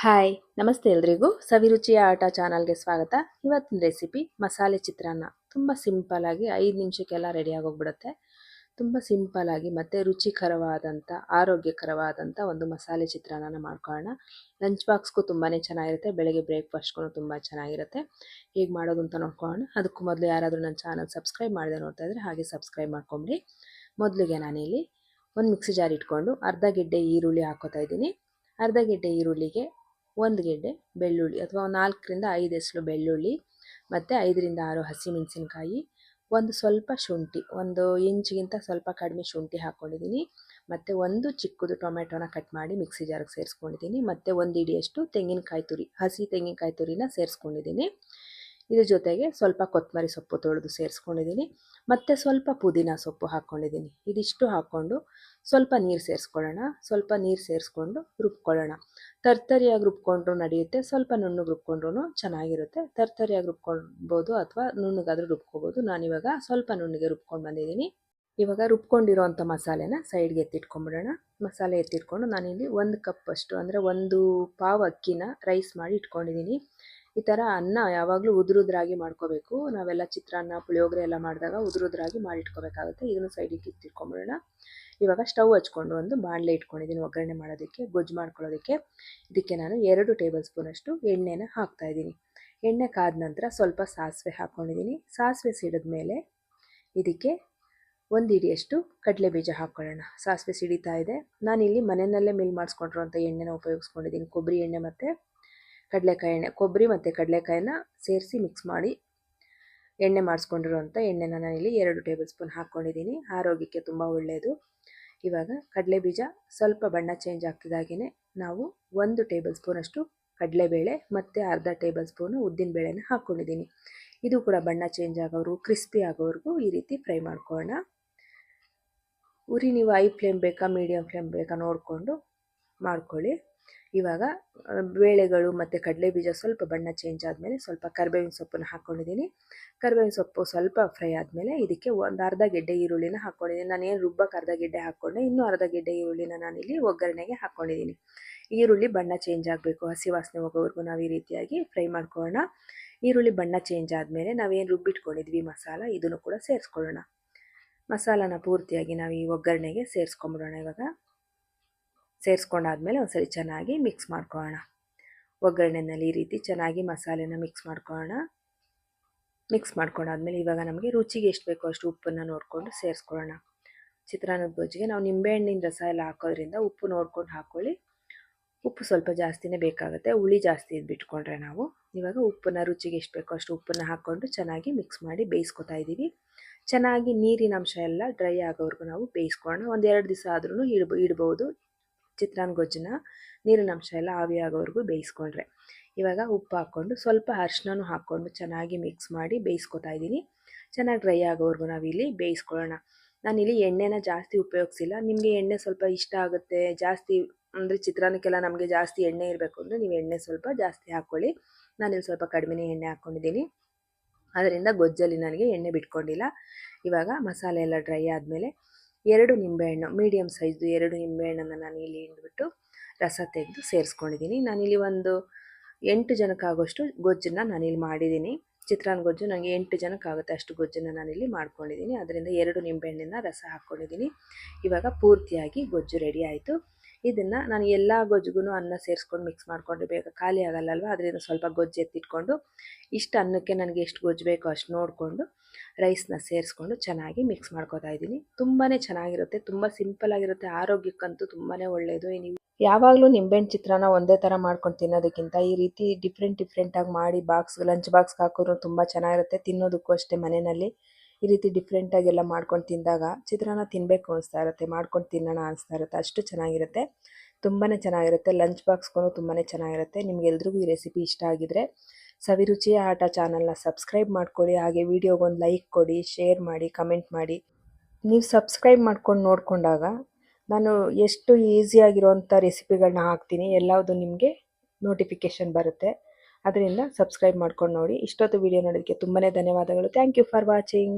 Hi ನಮಸ್ತೆ ಎಲ್ರಿಗೂ. ಸವಿರುಚಿಯ ಆಟ ಚಾನಲ್ಗೆ ಸ್ವಾಗತ. ಇವತ್ತಿನ ರೆಸಿಪಿ ಮಸಾಲೆ ಚಿತ್ರಾನ್ನ. ತುಂಬ ಸಿಂಪಲ್ಲಾಗಿ ಐದು ನಿಮಿಷಕ್ಕೆಲ್ಲ ರೆಡಿ ಆಗೋಗ್ಬಿಡುತ್ತೆ. ತುಂಬ ಸಿಂಪಲ್ಲಾಗಿ ಮತ್ತು ರುಚಿಕರವಾದಂಥ ಆರೋಗ್ಯಕರವಾದಂಥ ಒಂದು ಮಸಾಲೆ ಚಿತ್ರಾನ್ನ ಮಾಡ್ಕೊಳ್ಳೋಣ ಲಂಚ್ ಬಾಕ್ಸ್ಗೂ ತುಂಬಾ ಚೆನ್ನಾಗಿರುತ್ತೆ. ಬೆಳಗ್ಗೆ ಬ್ರೇಕ್ಫಾಸ್ಟ್ಗೂ ತುಂಬ ಚೆನ್ನಾಗಿರುತ್ತೆ. ಹೇಗೆ ಮಾಡೋದು ಅಂತ ನೋಡ್ಕೊಳ್ಳೋಣ ಅದಕ್ಕೂ ಮೊದಲು ಯಾರಾದರೂ ನನ್ನ ಚಾನಲ್ ಸಬ್ಸ್ಕ್ರೈಬ್ ಮಾಡದೆ ನೋಡ್ತಾ ಹಾಗೆ ಸಬ್ಸ್ಕ್ರೈಬ್ ಮಾಡ್ಕೊಂಬಿಡಿ. ಮೊದಲಿಗೆ ನಾನಿಲ್ಲಿ ಒಂದು ಮಿಕ್ಸಿ ಜಾರ್ ಇಟ್ಕೊಂಡು ಅರ್ಧ ಗೆಡ್ಡೆ ಈರುಳ್ಳಿ ಹಾಕೋತಾ ಇದ್ದೀನಿ. ಅರ್ಧ ಗೆಡ್ಡೆ ಈರುಳ್ಳಿಗೆ ಒಂದು ಗೆಡ್ಡೆ, ಬೆಳ್ಳುಳ್ಳಿ ಅಥವಾ ನಾಲ್ಕರಿಂದ ಐದು ಎಸಳು ಬೆಳ್ಳುಳ್ಳಿ, ಮತ್ತು ಐದರಿಂದ ಆರು ಹಸಿಮೆಣಸಿನ್ಕಾಯಿ, ಒಂದು ಸ್ವಲ್ಪ ಶುಂಠಿ, ಒಂದು ಇಂಚಿಗಿಂತ ಸ್ವಲ್ಪ ಕಡಿಮೆ ಶುಂಠಿ ಹಾಕ್ಕೊಂಡಿದ್ದೀನಿ ಮತ್ತು ಒಂದು ಚಿಕ್ಕದು ಟೊಮೆಟೊನ ಕಟ್ ಮಾಡಿ ಮಿಕ್ಸಿ ಜಾರಿಗೆ ಸೇರಿಸ್ಕೊಂಡಿದ್ದೀನಿ, ಮತ್ತು ಒಂದು ಇಡಿಯಷ್ಟು ತೆಂಗಿನಕಾಯಿ ತುರಿ, ಹಸಿ ತೆಂಗಿನಕಾಯಿ ತುರಿನ ಸೇರಿಸ್ಕೊಂಡಿದ್ದೀನಿ. ಇದ್ರ ಜೊತೆಗೆ ಸ್ವಲ್ಪ ಕೊತ್ತಂಬರಿ ಸೊಪ್ಪು ತೊಳೆದು ಸೇರಿಸ್ಕೊಂಡಿದ್ದೀನಿ. ಮತ್ತು ಸ್ವಲ್ಪ ಪುದೀನ ಸೊಪ್ಪು ಹಾಕ್ಕೊಂಡಿದ್ದೀನಿ. ಇದಿಷ್ಟು ಹಾಕ್ಕೊಂಡು ಸ್ವಲ್ಪ ನೀರು ಸೇರಿಸ್ಕೊಳ್ಳೋಣ. ಸ್ವಲ್ಪ ನೀರು ಸೇರಿಸ್ಕೊಂಡು ರುಬ್ಕೊಳ್ಳೋಣ. ತರ್ತರಿಯಾಗಿ ರುಬ್ಕೊಂಡ್ರು ನಡೆಯುತ್ತೆ. ಸ್ವಲ್ಪ ನುಣ್ಣಗೆ ರುಬ್ಕೊಂಡ್ರು ಚೆನ್ನಾಗಿರುತ್ತೆ. ತರ್ತರಿಯಾಗಿ ರುಬ್ಕೊಳ್ಬೋದು ಅಥವಾ ನುಣ್ಣಗಾದರೂ ರುಬ್ಕೋಬೋದು ನಾನಿವಾಗ ಸ್ವಲ್ಪ ನುಣ್ಣಗೆ ರುಬ್ಕೊಂಡು ಬಂದಿದ್ದೀನಿ. ಇವಾಗ ರುಬ್ಕೊಂಡಿರೋವಂಥ ಮಸಾಲೆನ ಸೈಡ್ಗೆ ಎತ್ತಿಟ್ಕೊಂಡ್ಬಿಡೋಣ ಮಸಾಲೆ ಎತ್ತಿಟ್ಕೊಂಡು ನಾನಿಲ್ಲಿ ಒಂದು ಕಪ್ ಅಷ್ಟು ಅಂದರೆ ಒಂದು ಪಾವ್ ಅಕ್ಕಿನ ರೈಸ್ ಮಾಡಿ ಇಟ್ಕೊಂಡಿದ್ದೀನಿ. ಈ ಥರ ಅನ್ನ ಯಾವಾಗಲೂ ಉದುರುದ್ರಾಗಿ ಮಾಡ್ಕೋಬೇಕು. ನಾವೆಲ್ಲ ಚಿತ್ರಾನ್ನ, ಪುಳಿಯೋಗರೆ ಎಲ್ಲ ಮಾಡಿದಾಗ ಉದುರುದ್ರಾಗಿ ಮಾಡಿಟ್ಕೋಬೇಕಾಗುತ್ತೆ ಇದನ್ನು ಸೈಡಿಗೆ ಇಟ್ಟಿಟ್ಕೊಂಬಿಡೋಣ ಇವಾಗ ಸ್ಟವ್ ಹಚ್ಕೊಂಡು ಒಂದು ಬಾಣಲೆ ಇಟ್ಕೊಂಡಿದ್ದೀನಿ ಒಗ್ಗರಣೆ ಮಾಡೋದಕ್ಕೆ, ಗೊಜ್ಜು ಮಾಡ್ಕೊಳ್ಳೋದಕ್ಕೆ. ಇದಕ್ಕೆ ನಾನು ಎರಡು ಟೇಬಲ್ ಸ್ಪೂನಷ್ಟು ಎಣ್ಣೆನ ಹಾಕ್ತಾಯಿದ್ದೀನಿ ಎಣ್ಣೆ ಕಾದ ನಂತರ ಸ್ವಲ್ಪ ಸಾಸಿವೆ ಹಾಕ್ಕೊಂಡಿದ್ದೀನಿ ಸಾಸಿವೆ ಸಿಡಿದ ಮೇಲೆ ಇದಕ್ಕೆ ಒಂದು ಹಿಡಿಯಷ್ಟು ಕಡಲೆ ಬೀಜ ಹಾಕ್ಕೊಳ್ಳೋಣ. ಸಾಸಿವೆ ಸಿಡಿತಾ ಇದೆ. ನಾನಿಲ್ಲಿ ಮನೆಯಲ್ಲೇ ಮಿಲ್ ಮಾಡಿಸ್ಕೊಂಡಿರೋಂಥ ಎಣ್ಣೆನ ಉಪಯೋಗಿಸ್ಕೊಂಡಿದ್ದೀನಿ. ಕೊಬ್ಬರಿ ಎಣ್ಣೆ ಮತ್ತು ಕಡಲೆಕಾಯಿ ಎಣ್ಣೆ, ಕೊಬ್ಬರಿ ಮತ್ತು ಕಡಲೆಕಾಯಿನ ಸೇರಿಸಿ ಮಿಕ್ಸ್ ಮಾಡಿ ಎಣ್ಣೆ ಮಾಡಿಸ್ಕೊಂಡಿರುವಂಥ ಎಣ್ಣೆನ ನಾನಿಲ್ಲಿ ಎರಡು ಟೇಬಲ್ ಸ್ಪೂನ್ ಹಾಕ್ಕೊಂಡಿದ್ದೀನಿ. ಆರೋಗ್ಯಕ್ಕೆ ತುಂಬ ಒಳ್ಳೆಯದು ಇವಾಗ ಕಡಲೆ ಬೀಜ ಸ್ವಲ್ಪ ಬಣ್ಣ ಚೇಂಜ್ ಆಗ್ತಿದ್ದಾಗೇ ನಾವು ಒಂದು ಟೇಬಲ್ ಸ್ಪೂನಷ್ಟು ಕಡಲೆಬೇಳೆ ಮತ್ತು ಅರ್ಧ ಟೇಬಲ್ ಸ್ಪೂನು ಉದ್ದಿನ ಬೇಳೆನ ಹಾಕ್ಕೊಂಡಿದ್ದೀನಿ. ಇದು ಕೂಡ ಬಣ್ಣ ಚೇಂಜ್ ಆಗೋರು ಕ್ರಿಸ್ಪಿ ಆಗೋವರೆಗೂ ಈ ರೀತಿ ಫ್ರೈ ಮಾಡ್ಕೊಳ್ಳೋಣ. ಉರಿ ನೀವು ಐ ಫ್ಲೇಮ್ ಬೇಕಾ ಮೀಡಿಯಮ್ ಫ್ಲೇಮ್ ಬೇಕಾ ನೋಡಿಕೊಂಡು ಮಾಡ್ಕೊಳ್ಳಿ. ಇವಾಗ ಬೇಳೆಗಳು ಮತ್ತು ಕಡಲೆ ಬೀಜ ಸ್ವಲ್ಪ ಬಣ್ಣ ಚೇಂಜ್ ಆದಮೇಲೆ ಸ್ವಲ್ಪ ಕರಿಬೇವಿನ ಸೊಪ್ಪನ್ನು ಹಾಕ್ಕೊಂಡಿದ್ದೀನಿ ಕರಿಬೇವಿನ ಸೊಪ್ಪು ಸ್ವಲ್ಪ ಫ್ರೈ ಆದಮೇಲೆ ಇದಕ್ಕೆ ಒಂದು ಅರ್ಧ ಗೆಡ್ಡೆ ಈರುಳ್ಳಿನ ಹಾಕ್ಕೊಂಡಿದ್ದೀನಿ ನಾನು ಏನು ರುಬ್ಬಕ್ಕೆ ಅರ್ಧ ಗೆಡ್ಡೆ ಹಾಕ್ಕೊಂಡೆ ಇನ್ನೂ ಅರ್ಧ ಗೆಡ್ಡೆ ಈರುಳ್ಳಿನ ನಾನಿಲ್ಲಿ ಒಗ್ಗರಣೆಗೆ ಹಾಕ್ಕೊಂಡಿದ್ದೀನಿ ಈರುಳ್ಳಿ ಬಣ್ಣ ಚೇಂಜ್ ಆಗಬೇಕು. ಹಸಿ ವಾಸನೆ ಹೋಗೋವರೆಗೂ ನಾವು ಈ ರೀತಿಯಾಗಿ ಫ್ರೈ ಮಾಡ್ಕೊಳ್ಳೋಣ. ಈರುಳ್ಳಿ ಬಣ್ಣ ಚೇಂಜ್ ಆದಮೇಲೆ ನಾವೇನು ರುಬ್ಬಿಟ್ಕೊಂಡಿದ್ವಿ ಮಸಾಲ, ಇದನ್ನು ಕೂಡ ಸೇರಿಸ್ಕೊಳ್ಳೋಣ. ಮಸಾಲಾನ ಪೂರ್ತಿಯಾಗಿ ನಾವು ಈ ಒಗ್ಗರಣೆಗೆ ಸೇರಿಸ್ಕೊಂಬಿಡೋಣ ಇವಾಗ. ಸೇರಿಸ್ಕೊಂಡಾದ್ಮೇಲೆ ಒಂದ್ಸರಿ ಚೆನ್ನಾಗಿ ಮಿಕ್ಸ್ ಮಾಡ್ಕೊಳ್ಳೋಣ. ಒಗ್ಗರಣೆನಲ್ಲಿ ಈ ರೀತಿ ಚೆನ್ನಾಗಿ ಮಸಾಲೆನ ಮಿಕ್ಸ್ ಮಾಡ್ಕೊಳ್ಳೋಣ. ಮಿಕ್ಸ್ ಮಾಡ್ಕೊಂಡಾದ್ಮೇಲೆ ಇವಾಗ ನಮಗೆ ರುಚಿಗೆ ಎಷ್ಟು ಬೇಕೋ ಅಷ್ಟು ಉಪ್ಪನ್ನು ನೋಡಿಕೊಂಡು ಸೇರಿಸ್ಕೊಳ್ಳೋಣ. ಚಿತ್ರಾನ್ನದ ಗೊಜ್ಜಿಗೆ ನಾವು ನಿಂಬೆಹಣ್ಣಿನ ರಸ ಎಲ್ಲ ಹಾಕೋದ್ರಿಂದ ಉಪ್ಪು ನೋಡ್ಕೊಂಡು ಹಾಕ್ಕೊಳ್ಳಿ. ಉಪ್ಪು ಸ್ವಲ್ಪ ಜಾಸ್ತಿನೇ ಬೇಕಾಗುತ್ತೆ, ಹುಳಿ ಜಾಸ್ತಿ ಇದ್ಬಿಟ್ಕೊಂಡ್ರೆ ನಾವು. ಇವಾಗ ಉಪ್ಪನ್ನ ರುಚಿಗೆ ಎಷ್ಟು ಬೇಕೋ ಅಷ್ಟು ಉಪ್ಪನ್ನು ಹಾಕ್ಕೊಂಡು ಚೆನ್ನಾಗಿ ಮಿಕ್ಸ್ ಮಾಡಿ ಬೇಯಿಸ್ಕೊತಾ ಇದ್ದೀವಿ. ಚೆನ್ನಾಗಿ ನೀರಿನ ಅಂಶ ಎಲ್ಲ ಡ್ರೈ ಆಗೋವರೆಗೂ ನಾವು ಬೇಯಿಸ್ಕೊಳ್ಳೋಣ. ಒಂದು ಎರಡು ದಿವಸ ಆದ್ರೂ ಇಡ್ಬ, ಇಡ್ಬೋದು. ಚಿತ್ರಾನ್ನ ಗೊಜ್ಜನ್ನ ನೀರಿನಂಶ ಎಲ್ಲ ಆವಿಯಾಗೋವರೆಗೂ ಬೇಯಿಸ್ಕೊಂಡ್ರೆ. ಇವಾಗ ಉಪ್ಪು ಹಾಕ್ಕೊಂಡು ಸ್ವಲ್ಪ ಅರ್ಶಿನೂ ಹಾಕ್ಕೊಂಡು ಚೆನ್ನಾಗಿ ಮಿಕ್ಸ್ ಮಾಡಿ ಬೇಯಿಸ್ಕೊತಾ ಇದ್ದೀನಿ. ಚೆನ್ನಾಗಿ ಡ್ರೈ ಆಗೋವರೆಗೂ ನಾವಿಲ್ಲಿ ಬೇಯಿಸ್ಕೊಳ್ಳೋಣ. ನಾನಿಲ್ಲಿ ಎಣ್ಣೆನ ಜಾಸ್ತಿ ಉಪಯೋಗಿಸಿಲ್ಲ. ನಿಮಗೆ ಎಣ್ಣೆ ಸ್ವಲ್ಪ ಇಷ್ಟ ಆಗುತ್ತೆ, ಜಾಸ್ತಿ ಅಂದರೆ ಚಿತ್ರಾನ್ನಕ್ಕೆಲ್ಲ ನಮಗೆ ಜಾಸ್ತಿ ಎಣ್ಣೆ ಇರಬೇಕು ಅಂದರೆ ನೀವು ಎಣ್ಣೆ ಸ್ವಲ್ಪ ಜಾಸ್ತಿ ಹಾಕ್ಕೊಳ್ಳಿ. ನಾನಿಲ್ಲಿ ಸ್ವಲ್ಪ ಕಡಿಮೆನೇ ಎಣ್ಣೆ ಹಾಕ್ಕೊಂಡಿದ್ದೀನಿ. ಅದರಿಂದ ಗೊಜ್ಜಲ್ಲಿ ನನಗೆ ಎಣ್ಣೆ ಬಿಟ್ಕೊಂಡಿಲ್ಲ. ಇವಾಗ ಮಸಾಲೆ ಎಲ್ಲ ಡ್ರೈ ಆದಮೇಲೆ ಎರಡು ನಿಂಬೆಹಣ್ಣು ಮೀಡಿಯಮ್ ಸೈಜ್ದು ಎರಡು ನಿಂಬೆಹಣ್ಣನ್ನು ನಾನು ಇಲ್ಲಿ ಹಿಂಡ್ಬಿಟ್ಟು ರಸ ತೆಗೆದು ಸೇರಿಸ್ಕೊಂಡಿದ್ದೀನಿ. ನಾನಿಲ್ಲಿ ಒಂದು ಎಂಟು ಜನಕ್ಕಾಗೋಷ್ಟು ಗೊಜ್ಜನ್ನು ನಾನಿಲ್ಲಿ ಮಾಡಿದ್ದೀನಿ. ಚಿತ್ರಾನ್ನ ಗೊಜ್ಜು ನನಗೆ ಎಂಟು ಜನಕ್ಕಾಗುತ್ತೆ ಅಷ್ಟು ಗೊಜ್ಜನ್ನು ನಾನಿಲ್ಲಿ ಮಾಡ್ಕೊಂಡಿದ್ದೀನಿ. ಅದರಿಂದ ಎರಡು ನಿಂಬೆಹಣ್ಣಿನ ರಸ ಹಾಕ್ಕೊಂಡಿದ್ದೀನಿ. ಇವಾಗ ಪೂರ್ತಿಯಾಗಿ ಗೊಜ್ಜು ರೆಡಿ ಆಯಿತು. ಇದನ್ನು ನಾನು ಎಲ್ಲ ಗೊಜ್ಜಿಗೂ ಅನ್ನ ಸೇರಿಸ್ಕೊಂಡು ಮಿಕ್ಸ್ ಮಾಡಿಕೊಂಡ್ರೆ ಬೇಗ ಖಾಲಿ ಆಗಲ್ಲಲ್ವ? ಅದರಿಂದ ಸ್ವಲ್ಪ ಗೊಜ್ಜು ಎತ್ತಿಟ್ಕೊಂಡು ಇಷ್ಟು ಅನ್ನಕ್ಕೆ ನನಗೆ ಎಷ್ಟು ಗೊಜ್ಜು ಬೇಕೋ ಅಷ್ಟು ನೋಡಿಕೊಂಡು ರೈಸ್ನ ಸೇರಿಸ್ಕೊಂಡು ಚೆನ್ನಾಗಿ ಮಿಕ್ಸ್ ಮಾಡ್ಕೋತಾ ಇದ್ದೀನಿ. ತುಂಬಾ ಚೆನ್ನಾಗಿರುತ್ತೆ, ತುಂಬ ಸಿಂಪಲ್ ಆಗಿರುತ್ತೆ, ಆರೋಗ್ಯಕ್ಕಂತೂ ತುಂಬಾ ಒಳ್ಳೆಯದು ನೀವು ಯಾವಾಗಲೂ ನಿಂಬೆಹಣ್ಣು ಚಿತ್ರಾನ್ನ ಒಂದೇ ಥರ ಮಾಡ್ಕೊಂಡು ತಿನ್ನೋದಕ್ಕಿಂತ ಈ ರೀತಿ ಡಿಫ್ರೆಂಟ್ ಡಿಫ್ರೆಂಟಾಗಿ ಮಾಡಿ ಬಾಕ್ಸ್ ಲಂಚ್ ಬಾಕ್ಸ್ಗೆ ಹಾಕಿದ್ರು ತುಂಬ ಚೆನ್ನಾಗಿರುತ್ತೆ, ತಿನ್ನೋದಕ್ಕೂ ಅಷ್ಟೇ ಮನೆಯಲ್ಲಿ. ಈ ರೀತಿ ಡಿಫ್ರೆಂಟಾಗೆಲ್ಲ ಮಾಡ್ಕೊಂಡು ತಿಂದಾಗ ಚಿತ್ರಾನ್ನ ತಿನ್ನಬೇಕು ಅನಿಸ್ತಾ ಇರುತ್ತೆ, ಮಾಡ್ಕೊಂಡು ತಿನ್ನೋಣ ಅನಿಸ್ತಾ ಇರುತ್ತೆ, ಅಷ್ಟು ಚೆನ್ನಾಗಿರುತ್ತೆ. ತುಂಬಾ ಚೆನ್ನಾಗಿರುತ್ತೆ ಲಂಚ್ ಬಾಕ್ಸ್ಗೂ ತುಂಬಾ ಚೆನ್ನಾಗಿರುತ್ತೆ. ನಿಮ್ಗೆಲ್ರಿಗೂ ಈ ರೆಸಿಪಿ ಇಷ್ಟ ಆಗಿದ್ರೆ ಸವಿರುಚಿ ಆಟ ಚಾನಲ್ನ ಸಬ್ಸ್ಕ್ರೈಬ್ ಮಾಡ್ಕೊಳ್ಳಿ, ಹಾಗೆ ವಿಡಿಯೋಗೊಂದು ಲೈಕ್ ಕೊಡಿ ಶೇರ್ ಮಾಡಿ ಕಮೆಂಟ್ ಮಾಡಿ. ನೀವು ಸಬ್ಸ್ಕ್ರೈಬ್ ಮಾಡ್ಕೊಂಡು ನೋಡಿಕೊಂಡಾಗ ನಾನು ಎಷ್ಟು ಈಸಿಯಾಗಿರೋವಂಥ ರೆಸಿಪಿಗಳನ್ನ ಹಾಕ್ತೀನಿ, ಎಲ್ಲವುದು ನಿಮಗೆ ನೋಟಿಫಿಕೇಷನ್ ಬರುತ್ತೆ. ಅದರಿಂದ ಸಬ್ಸ್ಕ್ರೈಬ್ ಮಾಡ್ಕೊಂಡು ನೋಡಿ. ಇಷ್ಟೊತ್ತು ವಿಡಿಯೋ ನೋಡೋದಕ್ಕೆ ತುಂಬಾ ಧನ್ಯವಾದಗಳು. Thank you for watching